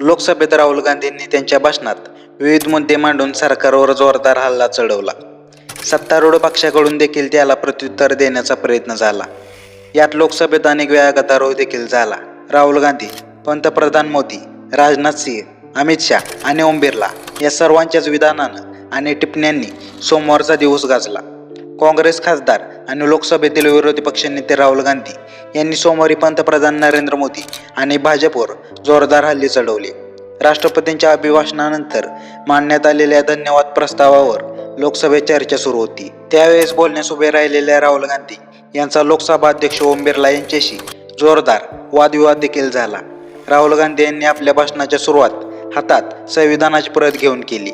लोकसभेत राहुल गांधींनी त्यांच्या भाषणात विविध मुद्दे मांडून सरकारवर जोरदार हल्ला चढवला. सत्तारूढ पक्षाकडून देखील त्याला प्रत्युत्तर देण्याचा प्रयत्न झाला. यात लोकसभेत अनेक वेळा गदारोळ देखील झाला. राहुल गांधी पंतप्रधान मोदी राजनाथ सिंह अमित शाह आणि ओम बिर्ला या सर्वांच्याच विधानानं आणि टिप्पण्यांनी सोमवारचा दिवस गाजला. काँग्रेस खासदार आणि लोकसभेतील विरोधी पक्षनेते राहुल गांधी यांनी सोमवारी पंतप्रधान नरेंद्र मोदी आणि भाजपवर जोरदार हल्ले चढवले. राष्ट्रपतींच्या अभिभाषणानंतर मांडण्यात आलेल्या धन्यवाद प्रस्तावावर लोकसभेत चर्चा सुरू होती. त्यावेळेस बोलण्यास उभे राहिलेल्या राहुल गांधी यांचा लोकसभा अध्यक्ष ओम बिर्ला यांच्याशी जोरदार वादविवाद देखील झाला. राहुल गांधी यांनी आपल्या भाषणाच्या सुरुवात हातात संविधानाची प्रत घेऊन केली.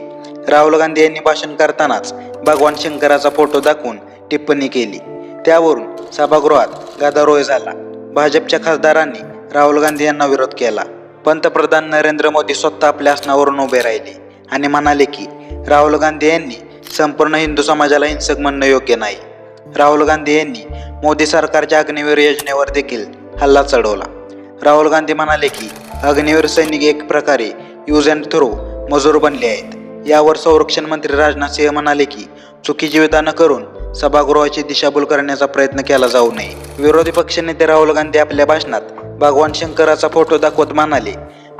राहुल गांधी यांनी भाषण करतानाच भगवान शंकराचा फोटो दाखवून टिप्पणी केली. त्यावरून सभागृहात गदारोळ झाला. भाजपच्या खासदारांनी राहुल गांधी यांना विरोध केला. पंतप्रधान नरेंद्र मोदी स्वतः आपल्या आसनावरून उभे राहिले आणि म्हणाले की राहुल गांधी यांनी संपूर्ण हिंदू समाजाला हिंसक म्हणणं योग्य नाही. राहुल गांधी यांनी मोदी सरकारच्या अग्निवीर योजनेवर देखील हल्ला चढवला. राहुल गांधी म्हणाले की अग्निवीर सैनिक एक प्रकारे यूज अँड थ्रो मजूर बनले आहेत. यावर संरक्षण मंत्री राजनाथ सिंह म्हणाले की चुकीची विधानं करून सभागृहाची दिशाभूल करण्याचा प्रयत्न केला जाऊ नये. विरोधी पक्षनेते राहुल गांधी आपल्या भाषणात भगवान शंकराचा फोटो दाखवत म्हणाले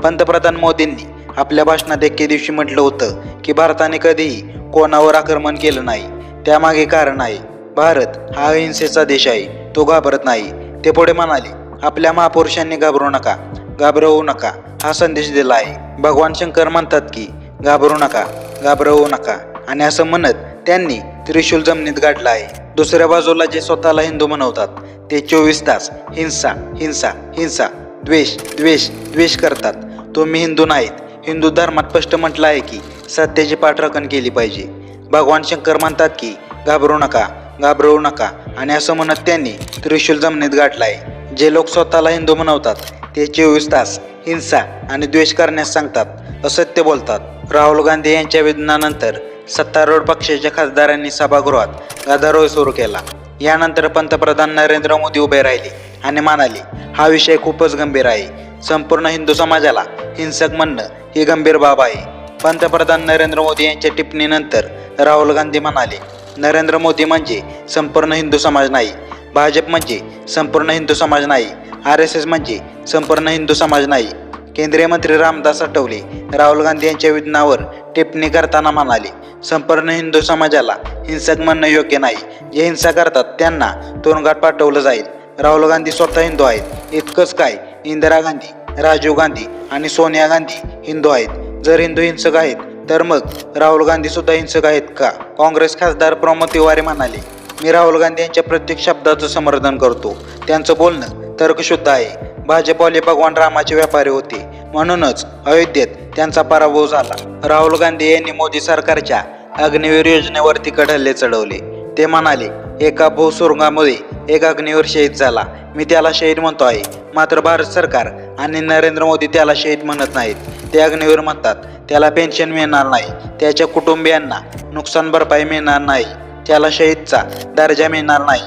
पंतप्रधान मोदींनी आपल्या भाषणात एके दिवशी म्हटलं होतं की भारताने कधीही कोणावर आक्रमण केलं नाही. त्यामागे कारण आहे भारत हा अहिंसेचा देश आहे तो घाबरत नाही. ते पुढे म्हणाले आपल्या महापुरुषांनी घाबरू नका घाबरवू नका हा संदेश दिला आहे. भगवान शंकर म्हणतात की घाबरू नका घाबरवू नका. आणि असं म्हणत त्यांनी त्रिशूल जमिनीत गाठला आहे. दुसऱ्या बाजूला जे स्वतःला हिंदू म्हणवतात ते चोवीस तास हिंसा हिंसा हिंसा द्वेष द्वेष द्वेष करतात. तुम्ही हिंदू नाहीत. हिंदू धर्मात स्पष्ट म्हटलं आहे की सत्याची पाठराखण केली पाहिजे. भगवान शंकर म्हणतात की घाबरू नका घाबरवू नका. आणि असं म्हणत त्यांनी त्रिशूल जमिनीत गाठला आहे. जे लोक स्वतःला हिंदू म्हणवतात ते चोवीस तास हिंसा आणि द्वेष करण्यास सांगतात असत्य बोलतात. राहुल गांधी यांच्या वेदनानंतर सत्तारूढ पक्षाच्या खासदारांनी सभागृहात गदारोळ सुरू केला. यानंतर पंतप्रधान नरेंद्र मोदी उभे राहिले आणि म्हणाले हा विषय खूपच गंभीर आहे. संपूर्ण हिंदू समाजाला हिंसक म्हणणं ही गंभीर बाब आहे. पंतप्रधान नरेंद्र मोदी यांच्या टिप्पणीनंतर राहुल गांधी म्हणाले नरेंद्र मोदी म्हणजे संपूर्ण हिंदू समाज नाही. भाजप म्हणजे संपूर्ण हिंदू समाज नाही. आर एस एस म्हणजे संपूर्ण हिंदू समाज नाही. केंद्रीय मंत्री रामदास आठवले राहुल गांधी यांच्या विधानावर टिप्पणी करताना म्हणाले संपूर्ण हिंदू समाजाला हिंसक म्हणणं योग्य नाही. जे हिंसा करतात त्यांना तुरुंगात पाठवलं जाईल. राहुल गांधी स्वतः हिंदू आहेत. इतकंच काय इंदिरा गांधी राजीव गांधी आणि सोनिया गांधी हिंदू आहेत. जर हिंदू हिंसक आहेत तर मग राहुल गांधी सुद्धा हिंसक आहेत का? काँग्रेस खासदार प्रमोद तिवारी म्हणाले मी राहुल गांधी यांच्या प्रत्येक शब्दाचं समर्थन करतो. त्यांचं बोलणं तर्कशुद्ध आहे. भाजपवाले भगवान रामाचे व्यापारी होते. म्हणूनच अयोध्येत त्यांचा पराभव झाला. राहुल गांधी यांनी मोदी सरकारच्या अग्निवीर योजनेवर तिकट हल्ले चढवले. ते म्हणाले एका भूसुरुंगामुळे एक अग्निवीर शहीद झाला. मी त्याला शहीद म्हणतो आहे. मात्र भारत सरकार आणि नरेंद्र मोदी त्याला शहीद म्हणत नाहीत. ते अग्निवीर म्हणतात त्याला पेन्शन मिळणार नाही. त्याच्या कुटुंबियांना नुकसान भरपाई मिळणार नाही. त्याला शहीदचा दर्जा मिळणार नाही.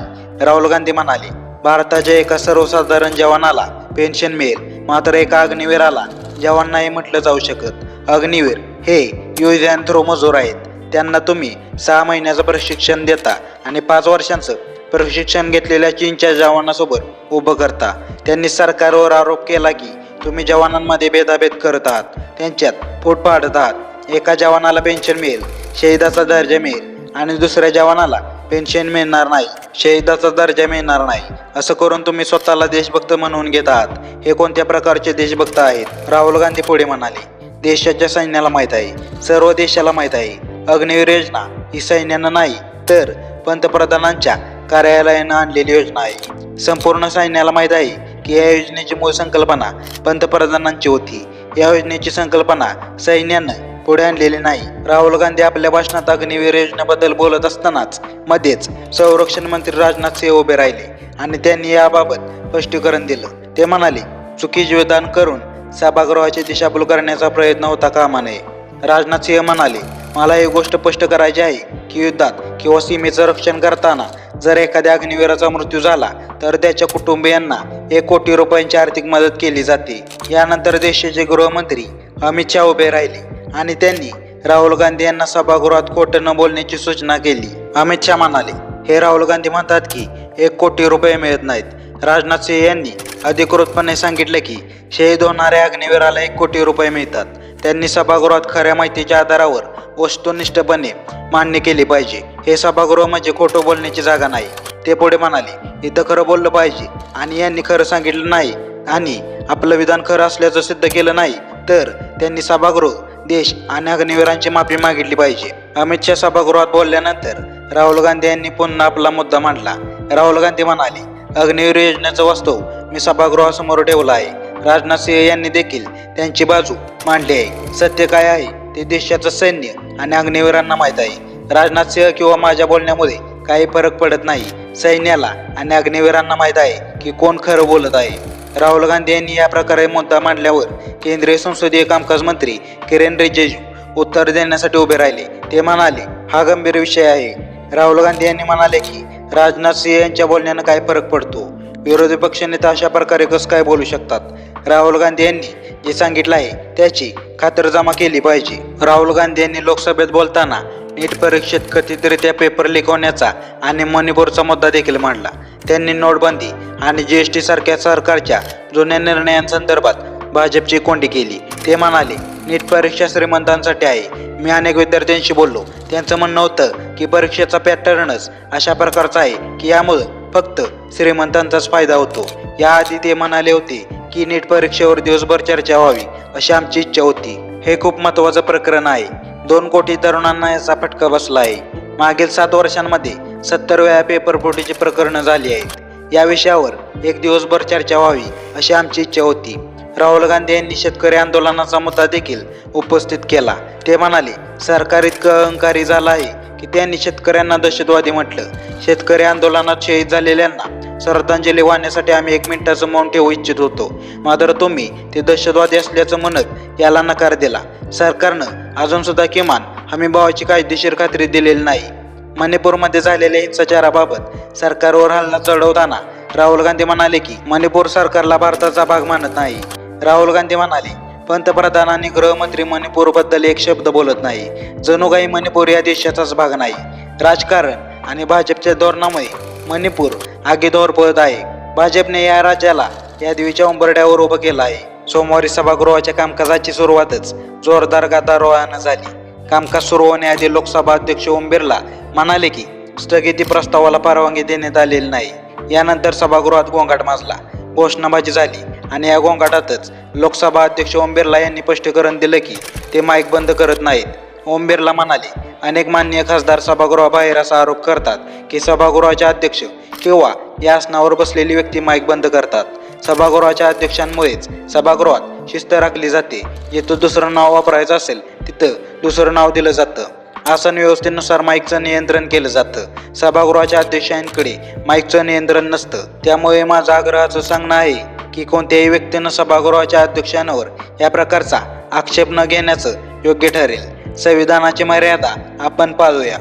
राहुल गांधी म्हणाले भारताच्या एका सर्वसाधारण जवानाला पेन्शन मिळेल. मात्र एका अग्निवीराला जवान नाही म्हटलं जाऊ शकत. अग्निवीर हे यूज अँड थ्रो मजूर आहेत. त्यांना तुम्ही सहा महिन्याचं प्रशिक्षण देता आणि पाच वर्षांचं प्रशिक्षण घेतलेल्या चीनच्या जवानासोबत उभं करता. त्यांनी सरकारवर आरोप केला की तुम्ही जवानांमध्ये भेदाभेद करत आहात. त्यांच्यात फूट पाडत आहात. एका जवानाला पेन्शन मिळेल शहीदाचा दर्जा मिळेल आणि दुसऱ्या जवानाला पेन्शन मिळणार नाही शहीदाचा दर्जा मिळणार नाही. असं करून तुम्ही स्वतःला देशभक्त म्हणून घेत आहात. हे कोणत्या प्रकारचे देशभक्त आहेत? राहुल गांधी पुढे म्हणाले देशाच्या सैन्याला माहीत आहे सर्व देशाला माहीत आहे. अग्निवीर योजना ही सैन्यानं नाही तर पंतप्रधानांच्या कार्यालयानं आणलेली योजना आहे. संपूर्ण सैन्याला माहीत आहे की या योजनेची मूळ संकल्पना पंतप्रधानांची होती. या योजनेची संकल्पना सैन्यानं पुढे आणलेले नाही. राहुल गांधी आपल्या भाषणात अग्निवीर योजनेबद्दल बोलत असतानाच मध्येच संरक्षण मंत्री राजनाथ सिंह उभे राहिले आणि त्यांनी याबाबत स्पष्टीकरण दिलं. ते म्हणाले चुकीचे विधान करून सभागृहाची दिशाभूल करण्याचा प्रयत्न होता कामा नये. राजनाथ सिंह म्हणाले मला एक गोष्ट स्पष्ट करायची आहे की युद्धात किंवा सीमेचं रक्षण करताना जर एखाद्या अग्निवीराचा मृत्यू झाला तर त्याच्या कुटुंबियांना एक कोटी रुपयांची आर्थिक मदत केली जाते. यानंतर देशाचे गृहमंत्री अमित शहा उभे राहिले. आणि त्यांनी राहुल गांधी यांना सभागृहात खोटं न बोलण्याची सूचना केली. अमित शहा म्हणाले हे राहुल गांधी म्हणतात की एक कोटी रुपये मिळत नाहीत. राजनाथ सिंह यांनी अधिकृतपणे सांगितले की शहीद होणाऱ्या अग्निवीराला एक कोटी रुपये मिळतात. त्यांनी सभागृहात खऱ्या माहितीच्या आधारावर वस्तुनिष्ठपणे मान्य केली पाहिजे. हे सभागृह म्हणजे खोटं बोलण्याची जागा नाही. ते पुढे म्हणाले इथं खरं बोललं पाहिजे. आणि यांनी खरं सांगितलं नाही आणि आपलं विधान खरं असल्याचं सिद्ध केलं नाही तर त्यांनी सभागृह देश आणि अग्निवीरांची माफी मागितली पाहिजे. अमित शहा सभागृहात बोलल्यानंतर राहुल गांधी यांनी पुन्हा आपला मुद्दा मांडला. राहुल गांधी म्हणाले अग्निवीर योजनेचं वास्तव मी सभागृहासमोर ठेवलं आहे. राजनाथ सिंह यांनी देखील त्यांची बाजू मांडली आहे. सत्य काय आहे ते देशाचं सैन्य आणि अग्निवीरांना माहीत आहे. राजनाथ सिंह किंवा माझ्या बोलण्यामध्ये काही फरक पडत नाही. सैन्याला आणि अग्निवीरांना माहीत आहे की कोण खरं बोलत आहे. राहुल गांधी यांनी या प्रकारे मुद्दा मांडल्यावर केंद्रीय संसदीय कामकाज मंत्री किरेन रिजिजू उत्तर देण्यासाठी उभे राहिले. ते म्हणाले हा गंभीर विषय आहे. राहुल गांधी यांनी म्हणाले की राजनाथ सिंह यांच्या बोलण्यानं काय फरक पडतो? विरोधी पक्षनेता अशा प्रकारे कसं काय बोलू शकतात? राहुल गांधी यांनी जे सांगितलं आहे त्याची खातरजमा केली पाहिजे. राहुल गांधी यांनी लोकसभेत बोलताना नीट परीक्षेत कथितरित्या पेपर लीक होण्याचा आणि मणिपूरचा मुद्दा देखील मांडला. त्यांनी नोटबंदी आणि जी एस टी सारख्या सरकारच्या जुन्या निर्णयांसंदर्भात भाजपची कोंडी केली. ते म्हणाले नीट परीक्षा श्रीमंतांसाठी आहे. मी अनेक विद्यार्थ्यांशी बोललो. त्यांचं म्हणणं होतं की परीक्षेचा पॅटर्नच अशा प्रकारचा आहे की यामुळं फक्त श्रीमंतांचाच फायदा होतो. याआधी ते म्हणाले होते की नीट परीक्षेवर दिवसभर चर्चा व्हावी अशी आमची इच्छा होती. हे खूप महत्त्वाचं प्रकरण आहे. दोन कोटी तरुणांना याचा फटका बसला आहे. मागील सात वर्षांमध्ये सत्तर वेळा पेपर फुटीची प्रकरणं झाली आहेत. या विषयावर एक दिवसभर चर्चा व्हावी अशी आमची इच्छा होती. राहुल गांधी यांनी शेतकरी आंदोलनाचा मुद्दा देखील उपस्थित केला. ते म्हणाले सरकार इतकं अहंकारी झालं आहे की त्यांनी शेतकऱ्यांना दहशतवादी म्हटलं. शेतकरी आंदोलनात शहीद झालेल्यांना श्रद्धांजली वाहण्यासाठी आम्ही एक मिनिटाचं मौन ठेवू इच्छित होतो. मात्र तुम्ही ते दहशतवादी असल्याचं म्हणत याला नकार दिला. सरकारनं अजून सुद्धा किमान हमीभावाची कायदेशीर खात्री दिलेली नाही. मणिपूरमध्ये झालेल्या हिंसाचाराबाबत सरकारवर हल्ला चढवताना राहुल गांधी म्हणाले की मणिपूर सरकारला भारताचा भाग मानत नाही. राहुल गांधी म्हणाले पंतप्रधान आणि गृहमंत्री मणिपूरबद्दल एक शब्द बोलत नाही. जणू काही मणिपूर या देशाचाच भाग नाही. राजकारण आणि भाजपच्या धोरणामुळे मणिपूर आगीदोर पळत आहे. भाजपने या राज्याला या देवीच्या उंबरड्यावर उभं केलं आहे. सोमवारी सभागृहाच्या कामकाजाची सुरुवातच जोरदार गदारोळानं झाली. कामकाज सुरू होण्याआधी लोकसभा अध्यक्ष ओम बिर्ला म्हणाले की स्थगिती प्रस्तावाला परवानगी देण्यात आलेली नाही. यानंतर सभागृहात गोंगाट माजला. घोषणाबाजी झाली. आणि या गोंगाटातच लोकसभा अध्यक्ष ओम बिर्ला यांनी स्पष्टीकरण दिलं की ते माईक बंद करत नाहीत. ओम बिर्ला म्हणाले अनेक माननीय खासदार सभागृहाबाहेर असा आरोप करतात की सभागृहाचे अध्यक्ष किंवा या आसनावर बसलेली व्यक्ती माईक बंद करतात. सभागृहाच्या अध्यक्षांमुळेच सभागृहात शिस्त राखली जाते. जिथं दुसरं नाव वापरायचं असेल तिथं दुसरं नाव दिलं जातं. आसन व्यवस्थेनुसार माईकचं नियंत्रण केलं जातं. सभागृहाच्या अध्यक्षांकडे माईकचं नियंत्रण नसतं. त्यामुळे माझा आग्रहाचं सांगणं आहे की कोणत्याही व्यक्तीनं सभागृहाच्या अध्यक्षांवर या प्रकारचा आक्षेप न घेण्याचं योग्य ठरेल. संविधानाची मर्यादा आपण पाळूया.